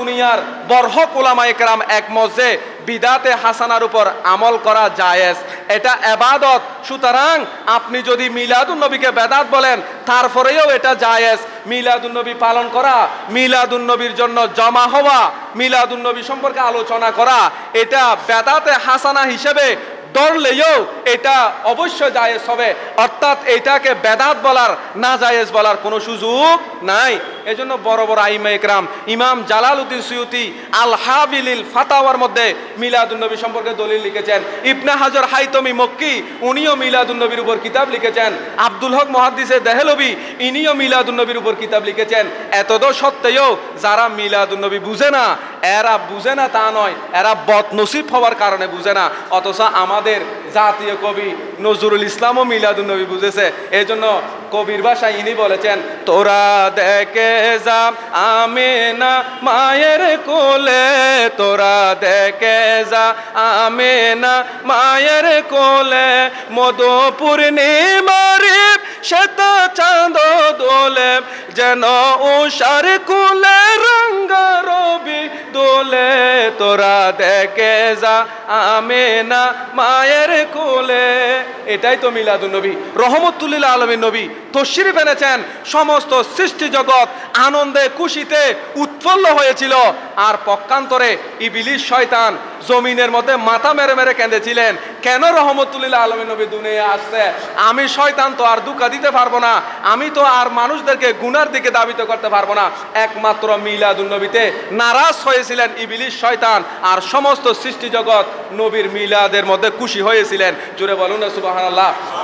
দুনিয়ার বরহক ওলামা একরাম একমত যে বিদাতে হাসানার উপর আমল করা জায়েজ। এটা এবাদত। সুতরাং আপনি যদি মিলাদুন নবীকে বেদাত বলেন, তারপরেও এটা জায়েজ। মিলাদুন নবী পালন করা মিলাদুন নবীর জন্য জমা হওয়া মিলাদুন নবী সম্পর্কে আলোচনা করা, এটা বেদাতে হাসানা হিসেবে ধরলেও এটা অবশ্যই জায়েজ হবে। অর্থাৎ এটাকে বেদাত বলার, না জায়েজ বলার কোনো সুযোগ নাই। এজন্য বড় বড় আইমা একরাম, ইমাম জালালউদ্দিন সুয়ুতি আল হাবিলিল ফাতাওয়ার মধ্যে মিলাদুন্নবী সম্পর্কে দলিল লিখেছেন। ইবনে হাজার হাইতমি মক্কি, উনিও মিলাদুন্নবীর উপর কিতাব লিখেছেন। আব্দুল হক মহাদ্দিসে দেহলবি, ইনিও মিলাদুন্নবীর উপর কিতাব লিখেছেন। এতদ সত্ত্বেও যারা মিলাদুন্নবী বুঝে না, এরা বুঝে না তা নয়, এরা বদনসিব হওয়ার কারণে বুঝে না। অথচ আমাদের জাতীয় কবি নজরুল ইসলামও মিলাদুন্নবী বুঝেছে। এই জন্য কবির ভাষায় ইনি বলেছেন, তোরা দেখে যা আমি না মায়ের কোলে। তোরা দেখে যা আমি না মায়ের কোলে। মধু পূর্ণিমারি শ্বেত চাঁদ দোলে। যেন উষার কুলে দেখে যা আমি না মায়ের কোলে এটাই তো মিলাদুন নবী, রহমতুল্লিল আলমীর নবী তশরিফ এনেছেন, সমস্ত সৃষ্টি জগৎ আনন্দে, খুশিতে উৎফুল্ল হয়েছিল। আর পক্ষান্তরে ইবিলিশ শয়তান জমিনের মধ্যে মাথা মেরে মেরে কেঁদেছিলেন। কেন রহমতুল্লিল্লাহ আলমী নবী দুনিয়া আসছে? আমি শয়তান তো আর দুঃখা দিতে পারব না। আমি তো আর মানুষদেরকে গুনার দিকে দাবিত করতে পারব না। একমাত্র মিলাদুন্নবীতে নারাজ হয়েছিলেন ইবিলিশ শয়তান। আর সমস্ত সৃষ্টি জগৎ নবীর মিলাদের মধ্যে খুশি হয়েছিলেন। জুড়ে বলুন সুবাহ